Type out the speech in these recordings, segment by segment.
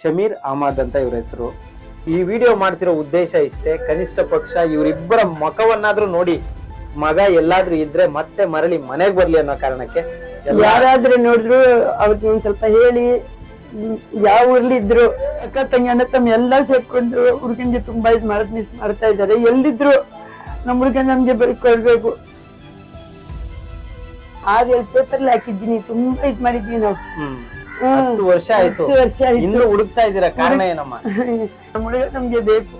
ಶಮೀರ್ ಅಹಮದ್ ಅಂತ ಇವ್ರ ಹೆಸರು. ಈ ವಿಡಿಯೋ ಮಾಡ್ತಿರೋ ಉದ್ದೇಶ ಇಷ್ಟೇ ಕನಿಷ್ಠ ಪಕ್ಷ ಇವರಿಬ್ಬರ ಮುಖವನ್ನಾದ್ರೂ ನೋಡಿ ಮಗ ಎಲ್ಲಾದ್ರೂ ಇದ್ರೆ ಮತ್ತೆ ಮರಳಿ ಮನೆಗೆ ಬರ್ಲಿ ಅನ್ನೋ ಕಾರಣಕ್ಕೆ ಎಲ್ಲ- ಯಾರಾದ್ರೂ ನೋಡಿದ್ರು ಅವ್ರಿಗೆ ಒಂದ್ ಸ್ವಲ್ಪ ಹೇಳಿ ಹ್ಮ್, ಯಾವ ಊರ್ಲಿ ಇದ್ರು ಅಕ್ಕ ತಂಗಿ ಅಣ್ಣ ತಮ್ಮ ಎಲ್ಲ ಸೇರ್ಕೊಂಡು ಹುಡ್ಗನ್ಗೆ ತುಂಬಾ ಇದು ಮಾಡ್ ಮಿಸ್ ಮಾಡ್ತಾ ಇದ್ದಾರೆ. ಎಲ್ಲಿದ್ರು ನಮ್ಮ ಹುಡುಗ ನಮ್ಗೆ ಕೊಡ್ಬೇಕು. ಆದ್ರೆ ಪೇಪರ್ ಹಾಕಿದ್ದೀನಿ ತುಂಬಾ ಇದ್ ಮಾಡಿದ್ವಿ ನಾವು. ಹ್ಮ್. ಹತ್ತು ವರ್ಷ ಆಯ್ತು. ಹತ್ತು ವರ್ಷ ಆಯ್ತು. ಇನ್ನು ಹುಡುಕ್ತಾ ಇದ್ದೀರಾ? ಕಾರಣ ಏನಮ್ಮ? ನಮ್ ಹುಡುಗ ನಮ್ಗೆ ಬೇಕು.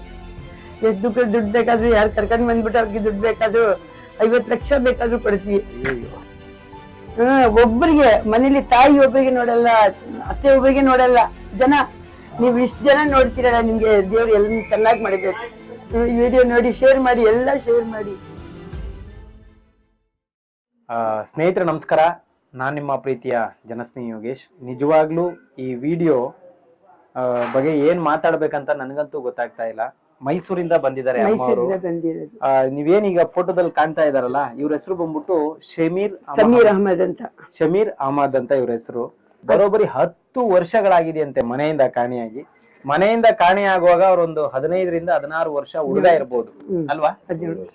ಎಷ್ಟು ದುಡ್ಡು ಬೇಕಾದ್ರು ಯಾರು ಕರ್ಕೊಂಡ್ ಬಂದ್ಬಿಟ್ಟು ಅವ್ರಿಗೆ ದುಡ್ಡು ಬೇಕಾದ್ರೂ ಐವತ್ ಲಕ್ಷ ಬೇಕಾದ್ರೂ ಕೊಡ್ತೀವಿ ಹಾ ಒಬ್ಬರಿಗೆ ಮನೇಲಿ ತಾಯಿ ಒಬ್ಬರಿಗೆ ನೋಡಲ್ಲ ಅತ್ತೆ ಒಬ್ಬರಿಗೆ ನೋಡಲ್ಲ. ಜನ ನೀವು ಇಷ್ಟು ಜನ ನೋಡ್ತೀರಲ್ಲ ನಿಮ್ಗೆ ದೇವ್ರು ಎಲ್ಲ ಚೆನ್ನಾಗಿ ಮಾಡಬೇಕು. ಈ ವಿಡಿಯೋ ನೋಡಿ ಶೇರ್ ಮಾಡಿ ಎಲ್ಲ ಶೇರ್ ಮಾಡಿ. ಆ, ಸ್ನೇಹಿತರೆ ನಮಸ್ಕಾರ. ನಾನ್ ನಿಮ್ಮ ಪ್ರೀತಿಯ ಜನಸ್ನೇಹಿ ಯೋಗೇಶ್. ನಿಜವಾಗ್ಲೂ ಈ ವಿಡಿಯೋ ಬಗ್ಗೆ ಏನ್ ಮಾತಾಡ್ಬೇಕಂತ ನನಗಂತೂ ಗೊತ್ತಾಗ್ತಾ ಇಲ್ಲ. ಮೈಸೂರಿಂದ ಬಂದಿದ್ದಾರೆ ಅವರು. ಮೈಸೂರಿಂದ ಬಂದಿರೋದು. ನೀವೇನ್ ಈಗ ಫೋಟೋದಲ್ಲಿ ಕಾಣ್ತಾ ಇದಾರಲ್ಲ ಇವ್ರ ಹೆಸರು ಬಂದ್ಬಿಟ್ಟು ಶಮೀರ್ ಸಮೀರ್ ಅಹಮದ್ ಅಂತ. ಶಮೀರ್ ಅಹಮದ್ ಅಂತ ಇವ್ರ ಹೆಸರು. ಬರೋಬ್ಬರಿ ಹತ್ತು ವರ್ಷಗಳಾಗಿದೆಯಂತೆ ಮನೆಯಿಂದ ಕಾಣೆಯಾಗಿ. ಮನೆಯಿಂದ ಕಾಣೆಯಾಗುವಾಗ ಅವ್ರೊಂದು ಹದಿನೈದರಿಂದ ಹದಿನಾರು ವರ್ಷ ಹುಡುಗ ಇರ್ಬೋದು. ಅಲ್ವಾ?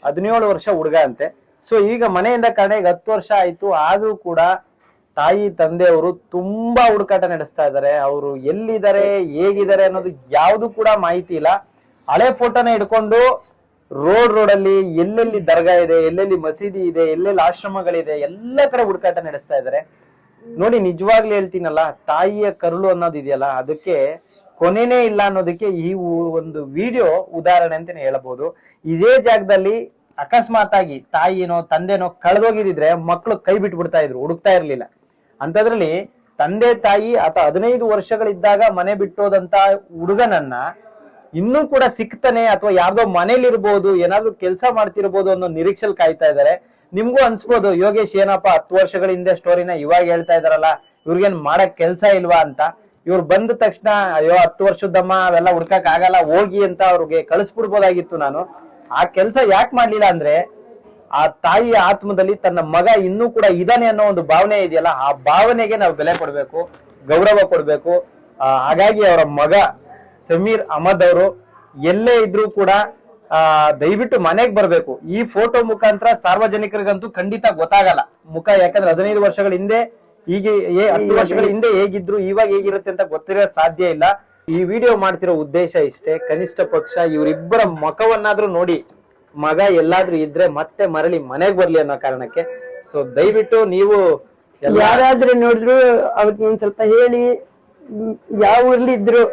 ಹದಿನೇಳು ವರ್ಷ ಹುಡುಗ ಅಂತೆ. ಸೊ ಈಗ ಮನೆಯಿಂದ ಕಡೆ ಹತ್ತು ವರ್ಷ ಆಯ್ತು. ಆದ್ರೂ ಕೂಡ ತಾಯಿ, ತಂದೆಯವರು ತುಂಬಾ ಹುಡುಕಾಟ ನಡೆಸ್ತಾ ಇದ್ದಾರೆ. ಅವರು ಎಲ್ಲಿದ್ದಾರೆ, ಹೇಗಿದ್ದಾರೆ ಅನ್ನೋದು ಯಾವುದು ಕೂಡ ಮಾಹಿತಿ ಇಲ್ಲ. ಹಳೆ ಫೋಟೋನ ಹಿಡ್ಕೊಂಡು ರೋಡ್ ರೋಡ್ ಅಲ್ಲಿ ಎಲ್ಲೆಲ್ಲಿ ದರ್ಗಾ ಇದೆ, ಎಲ್ಲೆಲ್ಲಿ ಮಸೀದಿ ಇದೆ, ಎಲ್ಲೆಲ್ಲಿ ಆಶ್ರಮಗಳಿದೆ, ಎಲ್ಲ ಕಡೆ ಹುಡುಕಾಟ ನಡೆಸ್ತಾ ಇದ್ದಾರೆ. ನೋಡಿ, ನಿಜವಾಗ್ಲೂ ಹೇಳ್ತೀನಲ್ಲ, ತಾಯಿಯ ಕರುಳು ಅನ್ನೋದು ಇದೆಯಲ್ಲ, ಅದಕ್ಕೆ ಕೊನೆನೇ ಇಲ್ಲ ಅನ್ನೋದಕ್ಕೆ ಈ ಒಂದು ವಿಡಿಯೋ ಉದಾಹರಣೆ ಅಂತಾನೆ ಹೇಳಬಹುದು ಇದೇ ಜಾಗದಲ್ಲಿ ಅಕಸ್ಮಾತ್ ಆಗಿ ತಾಯಿನೋ, ತಂದೆನೋ ಕಳೆದೋಗಿದ್ರೆ ಮಕ್ಕಳು ಕೈ ಬಿಟ್ಬಿಡ್ತಾ ಇದ್ರು, ಹುಡುಕ್ತಾ ಇರ್ಲಿಲ್ಲ. ಅಂತದ್ರಲ್ಲಿ ತಂದೆ, ತಾಯಿ ಅಥವಾ ಹದಿನೈದು ವರ್ಷಗಳಿದ್ದಾಗ ಮನೆ ಬಿಟ್ಟೋದಂತ ಹುಡುಗನನ್ನ ಇನ್ನೂ ಕೂಡ ಸಿಕ್ತಾನೆ ಅಥವಾ ಯಾರ್ದೋ ಮನೇಲಿ ಇರ್ಬೋದು ಏನಾದ್ರೂ ಕೆಲಸ ಮಾಡ್ತಿರ್ಬೋದು ಅನ್ನೋ ನಿರೀಕ್ಷೆಲ್ ಕಾಯ್ತಾ ಇದಾರೆ ನಿಮ್ಗೂ ಅನ್ಸ್ಬೋದು, ಯೋಗೇಶ್ ಏನಪ್ಪಾ ಹತ್ತು ವರ್ಷಗಳ ಹಿಂದೆ ಸ್ಟೋರಿನ ಇವಾಗ ಹೇಳ್ತಾ ಇದಾರಲ್ಲ ಇವ್ರಿಗೇನ್ ಮಾಡಕ್ ಕೆಲ್ಸ ಇಲ್ವಾ ಅಂತ. ಇವ್ರು ಬಂದ ತಕ್ಷಣ, ಅಯ್ಯೋ ಹತ್ತು ವರ್ಷದಮ್ಮ ಅವೆಲ್ಲ ಹುಡ್ಕಕ್ ಆಗಲ್ಲ, ಹೋಗಿ ಅಂತ ಅವ್ರಿಗೆ ಕಳಿಸ್ಬಿಡ್ಬೋದಾಗಿತ್ತು ನಾನು. ಆ ಕೆಲಸ ಯಾಕೆ ಮಾಡ್ಲಿಲ್ಲ ಅಂದ್ರೆ ಆ ತಾಯಿಯ ಆತ್ಮದಲ್ಲಿ ತನ್ನ ಮಗ ಇನ್ನೂ ಕೂಡ ಇದಾನೆ ಅನ್ನೋ ಒಂದು ಭಾವನೆ ಇದೆಯಲ್ಲ ಆ ಭಾವನೆಗೆ ನಾವು ಬೆಲೆ ಕೊಡ್ಬೇಕು ಗೌರವ ಕೊಡ್ಬೇಕು. ಆ, ಹಾಗಾಗಿ ಅವರ ಮಗ ಸಮೀರ್ ಅಹಮದ್ ಅವರು ಎಲ್ಲೇ ಇದ್ರೂ ಕೂಡ ಆ ದಯವಿಟ್ಟು ಮನೆಗ್ ಬರ್ಬೇಕು. ಈ ಫೋಟೋ ಮುಖಾಂತರ ಸಾರ್ವಜನಿಕರಿಗಂತೂ ಖಂಡಿತ ಗೊತ್ತಾಗಲ್ಲ. ಮುಖ ಯಾಕಂದ್ರೆ ಹದಿನೈದು ವರ್ಷಗಳ ಹಿಂದೆ ಹೀಗೆ ಹತ್ತು ವರ್ಷಗಳ ಹಿಂದೆ ಹೇಗಿದ್ರು ಇವಾಗ ಹೇಗಿರುತ್ತೆ ಅಂತ ಗೊತ್ತಿರೋ ಸಾಧ್ಯ ಇಲ್ಲ. ಈ ವಿಡಿಯೋ ಮಾಡ್ತಿರೋ ಉದ್ದೇಶ ಇಷ್ಟೇ ಕನಿಷ್ಠ ಪಕ್ಷ ಇವರಿಬ್ಬರ ಮುಖವನ್ನಾದ್ರೂ ನೋಡಿ ಮಗ ಎಲ್ಲಾದ್ರೂ ಇದ್ರೆ ಮತ್ತೆ ಮರಳಿ ಮನೆಗ್ ಬರ್ಲಿ ಅನ್ನೋ ಕಾರಣಕ್ಕೆ. ಸೊ ದಯವಿಟ್ಟು ನೀವು ಎಲ್ಲ ಯಾರಾದ್ರೂ ನೋಡಿದ್ರು ಅವ್ರಿಗೆ ಒಂದ್ ಸ್ವಲ್ಪ ಹೇಳಿ ಯಾವ ಊರ್ಲಿ ಇದ್ರು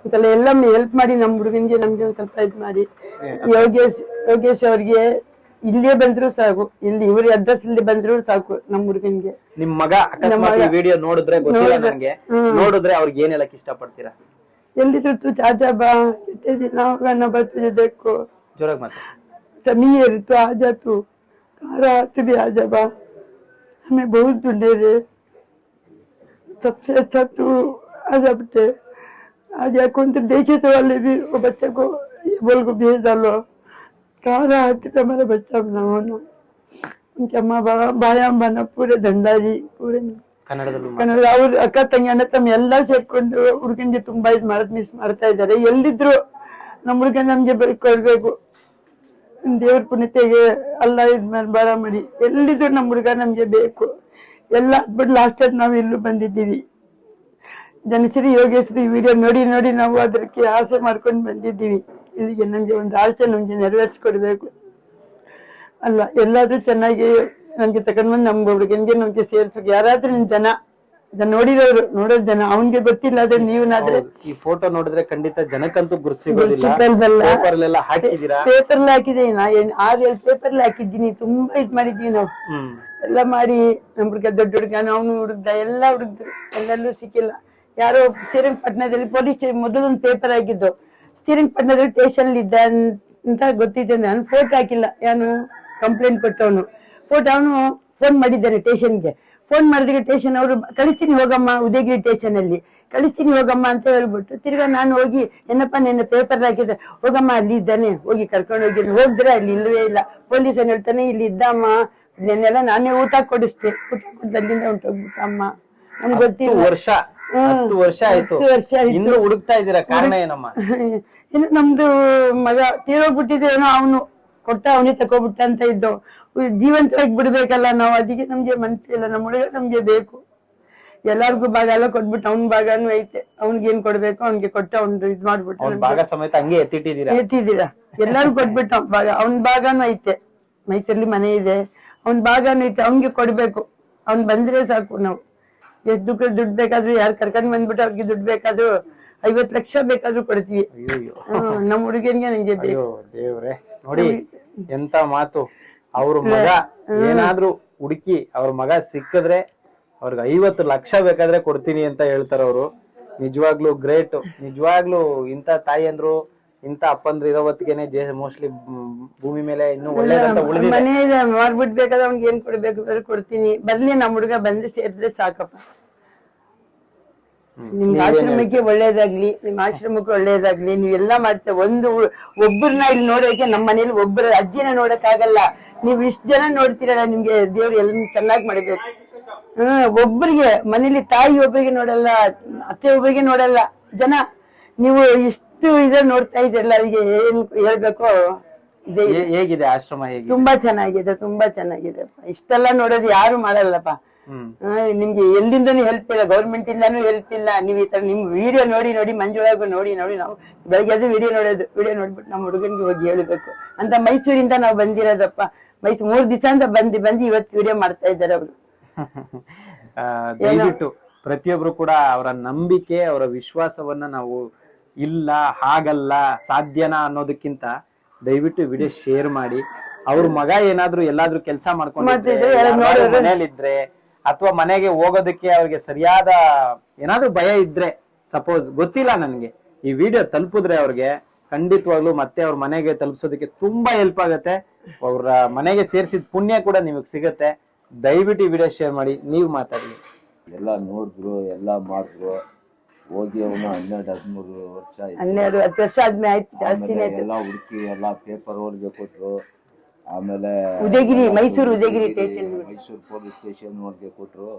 ಒಂದ್ಸಲ ಎಲ್ಲ ಹೆಲ್ಪ್ ಮಾಡಿ ನಮ್ ಹುಡುಗನ್ಗೆ ನಮ್ಗೆ ಒಂದ್ ಸ್ವಲ್ಪ ಇದ್ ಮಾಡಿ. ಯೋಗೇಶ್ ಯೋಗೇಶ್ ಅವ್ರಿಗೆ ಇಲ್ಲೇ ಬಂದ್ರು ಸಾಕು ಇಲ್ಲಿ ಇವ್ರ ಅಡ್ರೆಸ್ ಇಲ್ಲಿ ಬಂದ್ರು ಸಾಕು ನಮ್ ಹುಡುಗನ್ಗೆ. ನಿಮ್ ಮಗ ಅಕಸ್ಮಾತ್ ಈ ವಿಡಿಯೋ ನೋಡಿದ್ರೆ ಗೊತ್ತಿಲ್ಲ ನೋಡಿದ್ರೆ- ಹ್ಮ್. ನೋಡಿದ್ರೆ ಅವ್ರಿಗೆ ಏನ್ ಹೇಳಕ್ ಇಷ್ಟಪಡ್ತೀರಾ? ಎಲ್ಲಿದ್ರು तू चाचा बा कितने दिन होगा ना बस तुझे देखो ಜೋರಾಗಿ ಮಾತಾಡಿ समीर तू आ जा तू कहाँ रहा तू भी आ जा बा हमें बहुत ढूंढे रे सबसे अच्छा तू आ जा बेटे आ जा कौन तो देखे तो वाले भी वो बच्चे को ये बोल को भेज डालो कहाँ रहा तू हमारा बच्चा बना होना उनके अम्मा बाबा भाई बना पूरे धंधारी पूरे ಕನ್ನಡದಲ್ಲೂ ಮಾತಾಡಿ. ಕನ್ನಡ ಅವ್ರ ಅಕ್ಕ, ತಂಗಿ, ಅಣ್ಣ, ತಮ್ಮ ಎಲ್ಲಾ ಸೇರ್ಕೊಂಡು ಹುಡುಗನ್ಗೆ ತುಂಬಾ ಇದು ಮಾಡದ್ ಮಿಸ್ ಮಾಡ್ತಾ ಇದ್ದಾರೆ. ಎಲ್ಲಿದ್ರು ನಮ್ ಹುಡುಗ ನಮ್ಗೆ ಬರ್ಕೊಳ್ಬೇಕು ದೇವ್ರ ಪುಣ್ಯತೆಗೆ ಅಲ್ಲ ಇದ್ಮೇಲೆ ಬಾಳ ಮಾಡಿ. ಎಲ್ಲಿದ್ರು ನಮ್ ಹುಡುಗ ನಮ್ಗೆ ಬೇಕು. ಎಲ್ಲ ಬಿಟ್ಟು ಲಾಸ್ಟ್ ನಾವು ಇಲ್ಲೂ ಬಂದಿದ್ದೀವಿ. ಜನಶ್ರೀ ಯೋಗೇಶ್ವರಿ ವಿಡಿಯೋ ನೋಡಿ ನೋಡಿ ನಾವು ಅದಕ್ಕೆ ಆಸೆ ಮಾಡ್ಕೊಂಡು ಬಂದಿದ್ದೀವಿ. ಇಲ್ಲಿಗೆ ನಮ್ಗೆ ಒಂದು ಆಸೆ ನಮ್ಗೆ ನೆರವೇರಿಸ್ಕೊಡ್ಬೇಕು. ಅಲ್ಲ, ಎಲ್ಲಾದ್ರೂ ಚೆನ್ನಾಗಿ ನಮ್ಗೆ ತಗೊಂಡ್ ಬಂದು ನಮ್ಗೆ ಹುಡುಗನ್ಗೆ ನಮ್ಗೆ ಸೇರ್ಸಕ್ಕೆ ಯಾರಾದ್ರೂ ನಿಮ್ ಜನ ಜನ ನೋಡಿರೋರು ನೋಡೋದ್ ಜನ. ಅವನ್ಗೆ ಗೊತ್ತಿಲ್ಲ ಅದೇ ನೀವನಾದ್ರೆ ಈ ಫೋಟೋ ನೋಡಿದ್ರೆ ಖಂಡಿತ ಜನಕ್ಕಂತೂ ಸಿಗೋದಿಲ್ಲ ಗುರ್ತಿಸಲ್ವಲ್ಲ? ಪೇಪರ್ ಅಲ್ಲೆಲ್ಲ ಹಾಕಿದೀರಾ ಪೇಪರ್ ಹಾಕಿದ್ದೀನಿ. ನಾ ಏನ್ ಆರ್ ಏಳು ಪೇಪರ್ ಹಾಕಿದ್ದೀನಿ. ತುಂಬಾ ಇದ್ ಮಾಡಿದೀವಿ ನಾವು. ಎಲ್ಲ ಮಾಡಿ ನಮ್ ಹುಡುಗ ದೊಡ್ಡ ಹುಡುಗ ಅವನು ಹುಡುಗ ಎಲ್ಲ ಹುಡುಗರು ಎಲ್ಲೆಲ್ಲೂ ಸಿಕ್ಕಿಲ್ಲ. ಯಾರೋ ಶ್ರೀರಂಗಪಟ್ಟಣದಲ್ಲಿ ಪೊಲೀಸ್ ಮೊದಲೊಂದು ಪೇಪರ್ ಹಾಕಿದ್ದು. ಶ್ರೀರಂಗಪಟ್ಟಣದಲ್ಲಿ ಸ್ಟೇಷನ್ ಇದ್ದ ಅಂತ ಗೊತ್ತಿದ್ದೆ ನಾನು ಫೋಟೋ ಹಾಕಿಲ್ಲ. ಯಾನು ಕಂಪ್ಲೇಂಟ್ ಕೊಟ್ಟವನು. ಫೋಟೋ ಅವನು ಫೋನ್ ಮಾಡಿದ್ದಾನೆ ಸ್ಟೇಷನ್ಗೆ ಫೋನ್ ಮಾಡಿದ್ರೆ ಸ್ಟೇಷನ್ ಅವರು ಕಳಿಸ್ತೀನಿ ಹೋಗಮ್ಮ ಉದಯಗಿರಿ ಸ್ಟೇಷನ್ ಅಲ್ಲಿ. ಕಳಿಸ್ತೀನಿ ಹೋಗಮ್ಮ ಅಂತ ಹೇಳ್ಬಿಟ್ಟು ತಿರ್ಗಾ ನಾನು ಹೋಗಿ ಏನಪ್ಪ ನಿನ್ನ ಪೇಪರ್ ಹಾಕಿದ್ರೆ ಹೋಗಮ್ಮ ಅಲ್ಲಿ ಇದ್ದಾನೆ. ಹೋಗಿ ಕರ್ಕೊಂಡು ಹೋಗಿ. ಹೋಗಿದ್ರೆ ಅಲ್ಲಿ ಇಲ್ಲವೇ ಇಲ್ಲ. ಪೊಲೀಸ್ ಏನು ಹೇಳ್ತಾನೆ ಇಲ್ಲಿ ಇದ್ದಮ್ಮ. ನೆನ್ನೆಲ್ಲ ನಾನೇ ಊಟ ಕೊಡಿಸ್ತೆ ಊಟ ಕೊಟ್ಟು ಅಲ್ಲಿಂದ ಹೊಂಟೋಗ್ಬಿಟ್ಟ ಅಮ್ಮ. ನಮ್ಗೆ ಗೊತ್ತಿಲ್ಲ. ವರ್ಷ. ಹತ್ತು ವರ್ಷ ಆಯ್ತು. ವರ್ಷ ಇನ್ನು ಹುಡುಕ್ತಾ ಇದ್ದೀರಾ? ಕಾರಣ ಏನಮ್ಮ? ಇನ್ನು ನಮ್ದು ಮಗ ತೀರೋಗ್ಬಿಟ್ಟಿದ್ದೇನೋ ಅವನು. ಕೊಟ್ಟ ಅವನೇ ತಕೊಬಿಟ್ಟ ಅಂತ ಇದ್ದು ಜೀವಂತವಾಗಿ ಬಿಡ್ಬೇಕಲ್ಲ ನಾವು ಅದಕ್ಕೆ ನಮ್ಗೆ ಮನ್ಸಿಲ್ಲ ನಮ್ಮ ಹುಡುಗ ನಮ್ಗೆ ಬೇಕು. ಎಲ್ಲಾರ್ಗು ಭಾಗ ಎಲ್ಲ ಕೊಟ್ಬಿಟ್ಟು ಅವ್ನ್ ಭಾಗನು ಐತೆ. ಅವ್ನಿಗೆ ಏನ್ ಕೊಡ್ಬೇಕು ಅವ್ನಿಗೆ ಕೊಟ್ಟ ಅವ್ನು ಇದ್ ಮಾಡ್ಬಿಟ್ಟು ಭಾಗ ಸಮೇತ ಹಂಗೆ ಎತ್ತಿಟ್ಟಿದ್ದೀರಾ? ಎತ್ತಿದ್ದೀರಾ? ಎಲ್ಲಾರು ಕೊಟ್ಬಿಟ್ಟು ಅವ್ನ ಭಾಗ. ಅವ್ನ ಭಾಗನು ಐತೆ. ಮೈಸೂರಲ್ಲಿ ಮನೆ ಇದೆ. ಅವ್ನ ಭಾಗನು ಐತೆ. ಅವ್ನಿಗೆ ಕೊಡ್ಬೇಕು. ಅವ್ನ್ ಬಂದ್ರೆ ಸಾಕು ನಾವು. ಎಷ್ಟು ದುಡ್ಡು ದುಡ್ಡು ಬೇಕಾದ್ರೂ ಯಾರು ಕರ್ಕೊಂಡ್ ಬಂದ್ಬಿಟ್ಟು ಅವ್ರಿಗೆ ದುಡ್ಡು ಬೇಕಾದ್ರೂ ಐವತ್ ಲಕ್ಷ ಬೇಕಾದ್ರೂ ಕೊಡ್ತೀವಿ. ಅಯ್ಯೋ ಹ್ಮ್, ನಮ್ ಹುಡುಗನ್ಗೆ ನಂಗೆ ಬೇಕು. ದೇವ್ರೆ. ನೋಡಿ ಎಂತ ಮಾತು. ಅವ್ರ ಮಗ ಏನಾದ್ರು ಹುಡುಕಿ ಅವ್ರ ಮಗ ಸಿಕ್ಕಿದ್ರೆ ಅವ್ರಿಗೆ ಐವತ್ತು ಲಕ್ಷ ಬೇಕಾದ್ರೆ ಕೊಡ್ತೀನಿ ಅಂತ ಹೇಳ್ತಾರ ಅವ್ರು. ನಿಜವಾಗ್ಲೂ ಗ್ರೇಟ್. ನಿಜವಾಗ್ಲೂ ಇಂತ ತಾಯಿ ಅಂದ್ರು ಇಂತ ಅಪ್ಪಂದ್ರು ಇರೋ ಹೊತ್ತಿಗೆನೆ ಮೋಸ್ಟ್ಲಿ ಭೂಮಿ ಮೇಲೆ ಇನ್ನು ಒಳ್ಳೇದಂತ ಉಳಿದಿದೆ. ಮನೆ ಮಾಡ್ಬಿಡ್ಬೇಕಾದ್ರೆ ಅವ್ನಿಗೆ ಏನ್ ಕೊಡ್ಬೇಕು ಕೊಡ್ತೀನಿ. ಬರ್ಲಿ ನಮ್ ಹುಡುಗ ಬಂದ್ರೆ ಸೇರಿದ್ರೆ ಸಾಕಪ್ಪ. ನಿಮ್ಗೆ ಆಶ್ರಮಕ್ಕೆ ಒಳ್ಳೇದಾಗ್ಲಿ ನಿಮ್ ಆಶ್ರಮಕ್ಕೆ ಒಳ್ಳೇದಾಗ್ಲಿ ನೀವೆಲ್ಲ ಮಾಡ್ತಾ ಒಂದು ಒಬ್ಬರನ್ನ ಇಲ್ಲಿ ನೋಡೋಕೆ ನಮ್ಮ ಮನೇಲಿ ಒಬ್ಬರ ಅಜ್ಜಿನ ನೋಡಕ್ ಆಗಲ್ಲ ನೀವ್ ಇಷ್ಟ ಜನ ನೋಡ್ತೀರಲ್ಲ ನಿಮ್ಗೆ ದೇವ್ರು ಎಲ್ಲ ಚೆನ್ನಾಗಿ ಮಾಡ್ಬೇಕು. ಹ್ಮ್ ಒಬ್ಬರಿಗೆ ಮನೇಲಿ ತಾಯಿ ಒಬ್ಬರಿಗೆ ನೋಡಲ್ಲ ಅತ್ತೆ ಒಬ್ಬರಿಗೆ ನೋಡಲ್ಲ. ಜನ ನೀವು ಇಷ್ಟು ಇದ ನೋಡ್ತಾ ಇದ್ದೀರಲ್ಲ ಅವರಿಗೆ ಏನ್ ಹೇಳ್ಬೇಕು? ಹೇಗಿದೆ? ಆಶ್ರಮ ತುಂಬಾ ಚೆನ್ನಾಗಿದೆ ತುಂಬಾ ಚೆನ್ನಾಗಿದೆ ಇಷ್ಟೆಲ್ಲ ನೋಡೋದು ಯಾರು ಮಾಡಲ್ಲಪ್ಪ. ನಿಮ್ಗೆ ಎಲ್ಲಿಂದನೂ ಹೆಲ್ಪ್ ಇಲ್ಲ ಗೌರ್ಮೆಂಟ್ ಇಂದಾನು ಹೆಲ್ಪ್ ಇಲ್ಲ. ನೀವ್ ಈ ತರ ನಿಮ್ ವಿಡಿಯೋ ನೋಡಿ ನೋಡಿ ಮಂಜುಳಾಗು ನೋಡಿ ನೋಡಿ ನಾವು ಬೆಳಗ್ಗೆ ಅದು ವಿಡಿಯೋ ನೋಡೋದು ವಿಡಿಯೋ ನೋಡ್ಬಿಟ್ಟು ನಮ್ಮ ಹುಡುಗನ್ಗೆ ಹೋಗಿ ಹೇಳ್ಬೇಕು. ಅಂತ ಮೈಸೂರಿಂದ ನಾವು ಬಂದಿರೋದಪ್ಪ. ಮೈಸೂರು ಮೂರ್ ದಿವಸ ಅಂತ ಬಂದು ಬಂದು ಇವತ್ತು ವಿಡಿಯೋ ಮಾಡ್ತಾ ಇದ್ದಾರೆ ಅವರು. ದಯವಿಟ್ಟು ಪ್ರತಿಯೊಬ್ರು ಕೂಡ ಅವರ ನಂಬಿಕೆ ಅವರ ವಿಶ್ವಾಸವನ್ನ ನಾವು ಇಲ್ಲ ಹಾಗಲ್ಲ ಸಾಧ್ಯನಾ ಅನ್ನೋದಕ್ಕಿಂತ ದಯವಿಟ್ಟು ವಿಡಿಯೋ ಶೇರ್ ಮಾಡಿ. ಅವ್ರ ಮಗ ಏನಾದ್ರು ಎಲ್ಲಾದ್ರೂ ಕೆಲಸ ಮಾಡ್ಕೊಂಡು ಮನೇಲಿದ್ರೆ ಅಥವಾ ಮನೆಗೆ ಹೋಗೋದಕ್ಕೆ ಅವ್ರಿಗೆ ಸರಿಯಾದ ಏನಾದ್ರೂ ಭಯ ಇದ್ರೆ ಸಪೋಸ್ ಗೊತ್ತಿಲ್ಲ ನನ್ಗೆ ಈ ವಿಡಿಯೋ ತಲುಪಿದ್ರೆ ಅವ್ರಿಗೆ ಖಂಡಿತವಾಗ್ಲು ಮತ್ತೆ ಅವ್ರ ಮನೆಗೆ ತಲುಪಿಸೋದಕ್ಕೆ ತುಂಬಾ ಹೆಲ್ಪ್ ಆಗತ್ತೆ. ಅವ್ರ ಮನೆಗೆ ಸೇರಿಸಿದ ಪುಣ್ಯ ಕೂಡ ನಿಮಗೆ ಸಿಗತ್ತೆ. ದಯವಿಟ್ಟು ಈ ವಿಡಿಯೋ ಶೇರ್ ಮಾಡಿ ನೀವು ಮಾತಾಡಿ. ಎಲ್ಲ ನೋಡಿದ್ರು ಎಲ್ಲ ಮಾಡಿದ್ರು. ಹೋಗಿ ಅವನು ಹನ್ನೆರಡು ಹದಿಮೂರು ವರ್ಷ ಆಯ್ತು. ಹನ್ನೆರಡು ಹತ್ತು ವರ್ಷ ಆದ್ಮೇಲೆ ಆಯ್ತು ಜಾಸ್ತಿನೇ ಆಮೇಲೆ ಆಯ್ತು. ಎಲ್ಲ ಹುಡುಕಿ ಎಲ್ಲ ಪೇಪರ್ ಅವ್ರಿಗೆ ಕೊಟ್ರು. ಆಮೇಲೆ Udayagiri Mysuru Udayagiri station Mysuru police station ಅವ್ರಿಗೆ ಕೊಟ್ರು.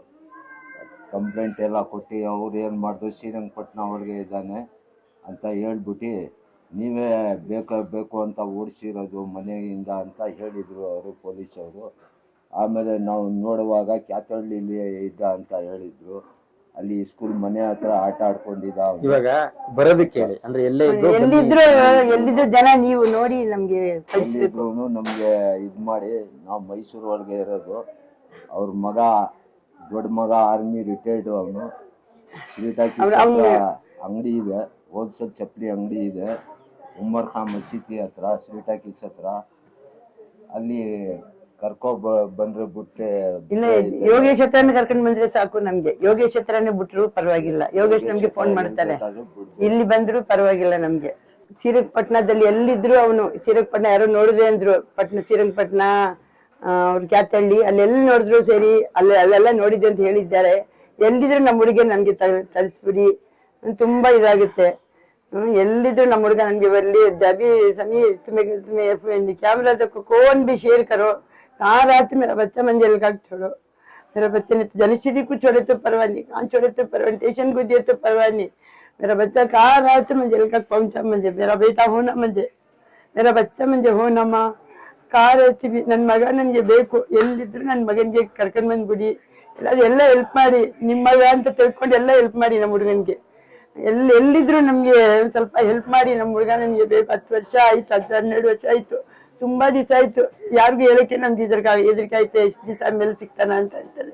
ಕಂಪ್ಲೇಂಟ್ ಎಲ್ಲ ಕೊಟ್ಟು ಅವ್ರು ಏನು ಮಾಡಿದ್ರು ಶ್ರೀರಂಗಪಟ್ಟಣ ಅವ್ರಿಗೆ ಇದ್ದಾನೆ ಅಂತ ಹೇಳ್ಬಿಟ್ಟು ನೀವೇ ಬೇಕು ಬೇಕು ಅಂತ ಓಡಿಸಿರೋದು ಮನೆಯಿಂದ ಅಂತ ಹೇಳಿದರು ಅವರು ಪೊಲೀಸವರು ಆಮೇಲೆ ನಾವು ನೋಡುವಾಗ ಕ್ಯಾತಳ್ಳಿಲಿ ಇದ್ದ ಅಂತ ಹೇಳಿದ್ರು. ಅಲ್ಲಿ ಸ್ಕೂಲ್ ಮನೆ ಹತ್ರ ಆಟ ಆಡ್ಕೊಂಡಿದ್ದ ಅವ್ನು. ಇವಾಗ ಬರೋದಕ್ಕೆ ಹೇಳಿ ಅಂದ್ರೆ ಎಲ್ಲೇ ಇದ್ರು ಎಲ್ಲಿದ್ರು ಎಲ್ಲಿದ್ರು ಜನ ನೀವು ನೋಡಿ ನಮ್ಗೆ ಕಳಿಸ್ಬೇಕು. ಎಲ್ಲಿದ್ರು ನಮ್ಗೆ ಇದ್ ಮಾಡಿ ನಾವು ಮೈಸೂರು ಒಳಗೆ ಇರೋದು. ಅವ್ರ ಮಗ ದೊಡ್ಡ ಮಗ ಆರ್ಮಿ ರಿಟೈರ್ಡ್ ಅವನು. ಅವ್ರು- ಅಂಗಡಿ ಇದೆ ಹೋಲ್ಸೇಲ್ ಚಪ್ಪಲಿ ಅಂಗಡಿ ಇದೆ. ಉಮ್ಮರ್ ಖಾನ್ ಮಸೀದಿ ಹತ್ರ ಸ್ವೀಟ್ ಹಾಕಿಸ್ ಹತ್ರ. ಅಲ್ಲಿ ಕರ್ಕೋ ಬಂದ್ರೆ ಬಿಟ್ಟೆ ಇಲ್ಲ ಯೋಗೇಶ್ ಹತ್ರನೇ ಕರ್ಕೊಂಡ್ ಬಂದ್ರೆ ಸಾಕು ನಮ್ಗೆ. ಯೋಗೇಶ್ ಹತ್ರನೇ ಬಿಟ್ರು ಪರವಾಗಿಲ್ಲ. ಯೋಗೇಶ್ ನಮ್ಗೆ ಫೋನ್ ಮಾಡ್ತಾರೆ ಇಲ್ಲಿ ಬಂದ್ರು ಪರವಾಗಿಲ್ಲ ನಮ್ಗೆ. ಶ್ರೀರಂಗಪಟ್ಟಣದಲ್ಲಿ ಎಲ್ಲಿದ್ರು ಅವನು ಶ್ರೀರಂಗಪಟ್ಟಣ ಯಾರೋ ನೋಡಿದ್ರೆ ಅಂದ್ರು. ಪಟ್ಣ ಸಿರಂಗಪಟ್ಟಣ ಅವ್ರ ಕ್ಯಾತಳ್ಳಿ ಅಲ್ಲೆಲ್ಲಿ ನೋಡಿದ್ರು ಸರಿ ಅಲ್ಲಿ ಅಲ್ಲೆಲ್ಲ ನೋಡಿದ್ದೆ ಅಂತ ಹೇಳಿದ್ದಾರೆ. ಎಲ್ಲಿದ್ರು ನಮ್ಮ ಹುಡುಗ ನಮ್ಗೆ ತಲುಪಿಬಿಡಿ ತುಂಬಾ ಇದಾಗುತ್ತೆ. ಎಲ್ಲಿದ್ರು ನಮ್ಮ ಹುಡುಗ ನಮ್ಗೆ ಬರ್ಲಿ. ದಬಿ ಕ್ಯಾಮೆರಾ ಕ್ಯಾಮ್ರಾದ ಕೋನ್ ಬಿ ಶೇರ್ ಕರೋ कहाँ रात मेरा बच्चा मंजिल का छोड़ो मेरा बच्चे ने जलश्री को छोड़े तो परवाह नहीं कहाँ छोड़े तो परवाह नहीं स्टेशन को दिए तो परवाह नहीं मेरा बच्चा कहाँ रहा तो मंजिल का पहुंचा मुझे मेरा बेटा होना मुझे मेरा बच्चा मुझे होना माँ ಕಾರ್ ಹೇಳ್ತೀವಿ ನನ್ ಮಗ ನನ್ಗೆ ಬೇಕು ಎಲ್ಲಿದ್ರು ನನ್ ಮಗನ್ಗೆ ಕರ್ಕೊಂಡ್ ಬಂದ್ಬಿಡಿ ಎಲ್ಲ ಎಲ್ಲ ಹೆಲ್ಪ್ ಮಾಡಿ ನಿಮ್ ಮಗ ಅಂತ ತಿಳ್ಕೊಂಡು ಎಲ್ಲ ಹೆಲ್ಪ್ ಮಾಡಿ ನಮ್ಮ ಹುಡುಗನ್ಗೆ ಎಲ್ಲಿ ಎಲ್ಲಿದ್ರು ನಮ್ಗೆ ಒಂದ್ ಸ್ವಲ್ಪ ಹೆಲ್ಪ್ ಮಾಡಿ ನಮ್ಮ ಹುಡುಗ ನಮ್ಗೆ ಬೇಕು ಹತ್ತು ವರ್ಷ ಆಯ್ತು ಹತ್ತು ಹನ್ನೆರಡು ವರ್ಷ ಆಯ್ತು ತುಂಬಾ ದಿವಸ ಆಯ್ತು. ಯಾರಿಗೂ ಹೇಳಕ್ಕೆ ನಮ್ಗೆ ಇದ್ರಕ ಹೆದರಿಕೆ ಆಯ್ತು ಎಷ್ಟು ದಿವಸ ಆಮೇಲೆ ಸಿಗ್ತಾನ ಅಂತ ಅಂತಾರೆ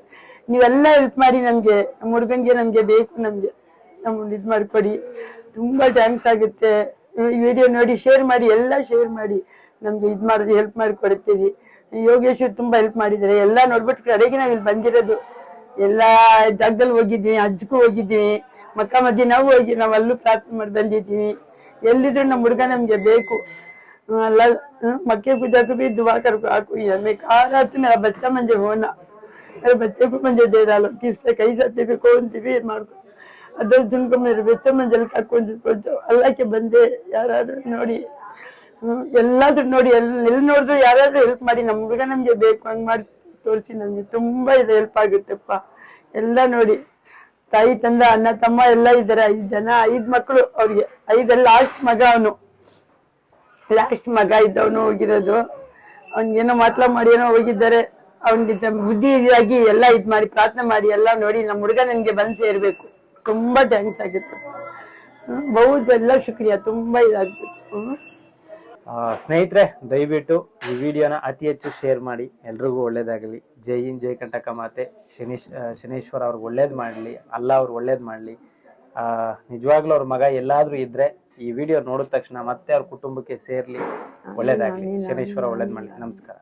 ನೀವೆಲ್ಲ ಹೆಲ್ಪ್ ಮಾಡಿ ನಮ್ಗೆ ನಮ್ಮ ಹುಡುಗನ್ಗೆ ನಮ್ಗೆ ಬೇಕು ನಮ್ಗೆ. ನಮ್ಗೆ ಇದ್ ಮಾಡ್ಕೊಡಿ. ತುಂಬಾ ಥ್ಯಾಂಕ್ಸ್ ಆಗುತ್ತೆ. ವಿಡಿಯೋ ನೋಡಿ ಶೇರ್ ಮಾಡಿ, ಎಲ್ಲ ಶೇರ್ ಮಾಡಿ. ನಮ್ಗೆ ಇದ್ ಮಾಡಿದ್ರೆ ಹೆಲ್ಪ್ ಮಾಡಿ ಯೋಗೇಶ್ವರ್ ಯೋಗೇಶ್ ತುಂಬಾ ಹೆಲ್ಪ್ ಮಾಡಿದ್ದಾರೆ ಎಲ್ಲ ನೋಡ್ಬಿಟ್ಟು ಕಡೆಗೆ ನಾವ್ ಇಲ್ಲಿ ಬಂದಿರೋದು. ಎಲ್ಲಾ ಜಾಗದಲ್ಲಿ ಹೋಗಿದ್ದೀವಿ ಅಜ್ಜಕ್ಕೂ ಹೋಗಿದ್ದೀವಿ ಮಕ್ಕ ಮಧ್ಯೆ ನಾವು ಹೋಗಿ, ನಾವು ಅಲ್ಲೂ ಪ್ರಾರ್ಥನೆ ಮಾಡಿ ಬಂದಿದ್ದೀವಿ ಎಲ್ಲಿದ್ರು ನಮ್ಮ ಹುಡುಗ ನಮ್ಗೆ ಬೇಕು. ಹ್ಮ್, ಅಲ್ಲ ಹ್ಮ್, मक्के पूजा को भी दुआ कर को हमें कहा रहा था मेरा बच्चा मुझे होना मेरे बच्चे को मुझे दे डालो किससे कहीं सकते भी कौन सी भी मार्को दस दिन को मेरे बच्चे मंजिल का कौन अल्लाह के बंदे ಯಾರಾದ್ರೂ ನೋಡಿ ಹ್ಮ್, ಎಲ್ಲಾದ್ರೂ ನೋಡಿ ಎಲ್ ಎಲ್ಲಿ ನೋಡಿದ್ರು ಯಾರಾದ್ರೂ ಹೆಲ್ಪ್ ಮಾಡಿ ನಮ್ ಹುಡುಗ ನಮ್ಗೆ ಬೇಕು ಹಂಗ್ ಮಾಡಿ ತೋರಿಸಿ ನಮ್ಗೆ ತುಂಬಾ ಇದು ಹೆಲ್ಪ್ ಆಗುತ್ತೆಪ್ಪ ಎಲ್ಲ ನೋಡಿ ತಾಯಿ ತಂದ ಅಣ್ಣ ತಮ್ಮ ಎಲ್ಲ ಇದ್ದಾರೆ ಐದ್ ಜನ ಐದ್ ಮಕ್ಕಳು ಅವ್ರಿಗೆ ಐದಲ್ಲಿ ಲಾಸ್ಟ್ ಮಗ ಅವನು ಲಾಸ್ಟ್ ಮಗ ಇದ್ದವನು ಹೋಗಿರೋದು. ಅವ್ನಿಗೇನೋ ಮಾತ್ಲ ಮಾಡಿ ಏನೋ ಹೋಗಿದ್ದಾರೆ. ಅವನಿಗೆ ಬುದ್ಧಿ ಇದಾಗಿ ಎಲ್ಲ ಇದ್ ಮಾಡಿ, ಪ್ರಾರ್ಥನೆ ಮಾಡಿ, ಎಲ್ಲ ನೋಡಿ ನಮ್ಮ ಹುಡುಗ ನನ್ಗೆ ಬಂದ್ ಸೇರ್ಬೇಕು. ತುಂಬಾ ಥ್ಯಾಂಕ್ಸ್ ಆಗಿತ್ತು. ಬಹುದು ಎಲ್ಲ ಶುಕ್ರಿಯಾ. ತುಂಬಾ ಇದಾಗ್ಬೇಕು ಸ್ನೇಹಿತರೆ, ದಯವಿಟ್ಟು ಈ ವಿಡಿಯೋನ ಅತಿ ಹೆಚ್ಚು ಶೇರ್ ಮಾಡಿ. ಎಲ್ರಿಗೂ ಒಳ್ಳೇದಾಗಲಿ. ಜೈ ಹಿಂದ್, ಜೈ ಕಂಟಕ ಮಾತೆ. ಶನೀಶ್ ಶನೀಶ್ವರ ಅವ್ರಿಗೆ ಒಳ್ಳೇದು ಮಾಡಲಿ. ಅಲ್ಲ ಅವ್ರು ಒಳ್ಳೇದು ಮಾಡಲಿ. ನಿಜವಾಗ್ಲೂ ಅವ್ರ ಮಗ ಎಲ್ಲಾದರೂ ಇದ್ರೆ ಈ ವಿಡಿಯೋ ನೋಡಿದ ತಕ್ಷಣ ಮತ್ತೆ ಅವ್ರ ಕುಟುಂಬಕ್ಕೆ ಸೇರ್ಲಿ ಒಳ್ಳೇದಾಗ್ಲಿ. ಶನೇಶ್ವರ ಒಳ್ಳೇದ್ ಮಾಡ್ಲಿ. ನಮಸ್ಕಾರ.